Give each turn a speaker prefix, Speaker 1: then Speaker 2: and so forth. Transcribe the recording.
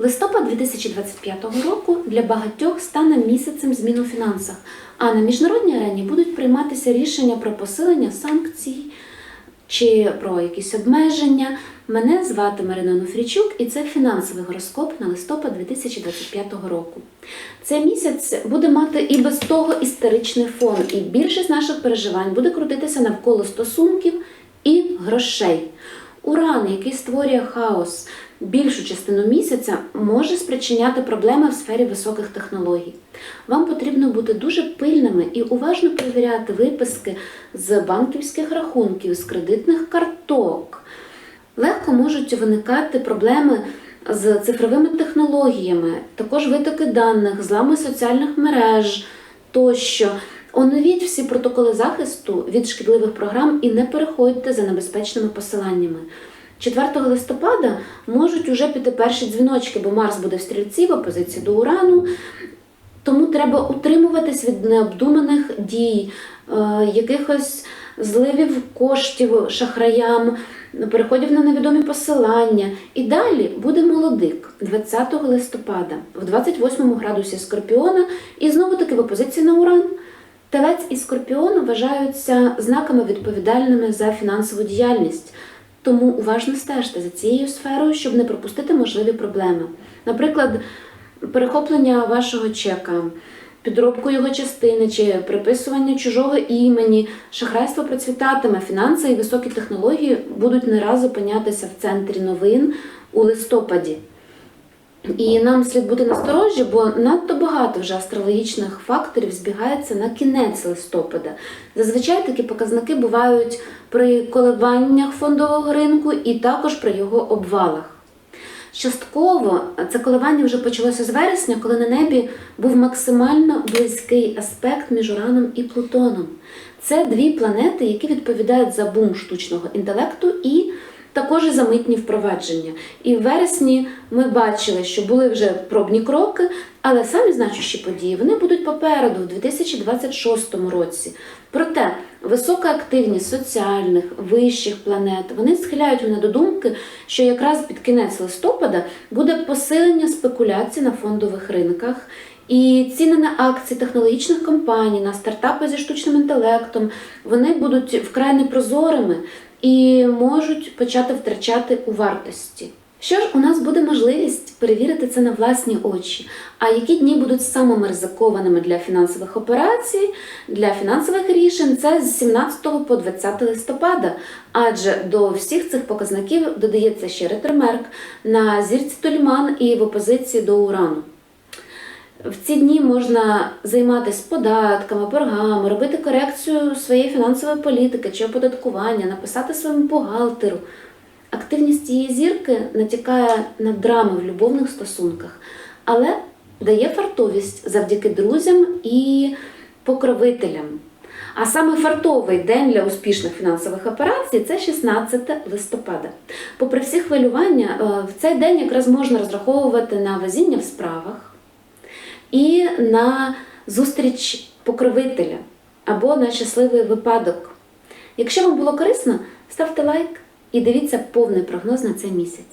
Speaker 1: Листопад 2025 року для багатьох стане місяцем змін у фінансах, а на міжнародній арені будуть прийматися рішення про посилення санкцій чи про якісь обмеження. Мене звати Марина Нуфрічук, і це фінансовий гороскоп на листопад 2025 року. Цей місяць буде мати і без того історичний фон, і більшість наших переживань буде крутитися навколо стосунків і грошей. Уран, який створює хаос більшу частину місяця, може спричиняти проблеми в сфері високих технологій. Вам потрібно бути дуже пильними і уважно перевіряти виписки з банківських рахунків, з кредитних карток. Легко можуть виникати проблеми з цифровими технологіями, також витоки даних, злами соціальних мереж тощо. Оновіть всі протоколи захисту від шкідливих програм і не переходьте за небезпечними посиланнями. 4 листопада можуть уже піти перші дзвіночки, бо Марс буде в стрільці в опозиції до Урану. Тому треба утримуватись від необдуманих дій, е, якихось зливів коштів шахраям, переходів на невідомі посилання. І далі буде молодик 20 листопада в 28 градусі Скорпіона і знову таки в опозиції на Уран. Телець і скорпіон вважаються знаками відповідальними за фінансову діяльність. Тому уважно стежте за цією сферою, щоб не пропустити можливі проблеми. Наприклад, перехоплення вашого чека, підробку його частини чи приписування чужого імені, шахрайство процвітатиме, фінанси і високі технології будуть не раз опинятися в центрі новин у листопаді. І нам слід бути насторожі, бо надто багато вже астрологічних факторів збігається на кінець листопада. Зазвичай такі показники бувають при коливаннях фондового ринку і також при його обвалах. Частково це коливання вже почалося з вересня, коли на небі був максимально близький аспект між Ураном і Плутоном. Це дві планети, які відповідають за бум штучного інтелекту і також і за митні впровадження. І в вересні ми бачили, що були вже пробні кроки, але самі значущі події вони будуть попереду, в 2026 році. Проте висока активність соціальних, вищих планет вони схиляють мене до думки, що якраз під кінець листопада буде посилення спекуляцій на фондових ринках. І ціни на акції технологічних компаній, на стартапи зі штучним інтелектом, вони будуть вкрай непрозорими і можуть почати втрачати у вартості. Що ж, у нас буде можливість перевірити це на власні очі. А які дні будуть самими ризикованими для фінансових операцій, для фінансових рішень це з 17 по 20 листопада. Адже до всіх цих показників додається ще ретромерк на зірці Толіман і в опозиції до Урану. В ці дні можна займатися податками, боргами, робити корекцію своєї фінансової політики чи оподаткування, написати своєму бухгалтеру. Активність цієї зірки натякає на драми в любовних стосунках, але дає фартовість завдяки друзям і покровителям. А саме фартовий день для успішних фінансових операцій це 16 листопада. Попри всі хвилювання, е, в цей день якраз можна розраховувати на везіння в справах і на зустріч покровителя або на щасливий випадок. Якщо вам було корисно, ставте лайк і дивіться повний прогноз на цей місяць.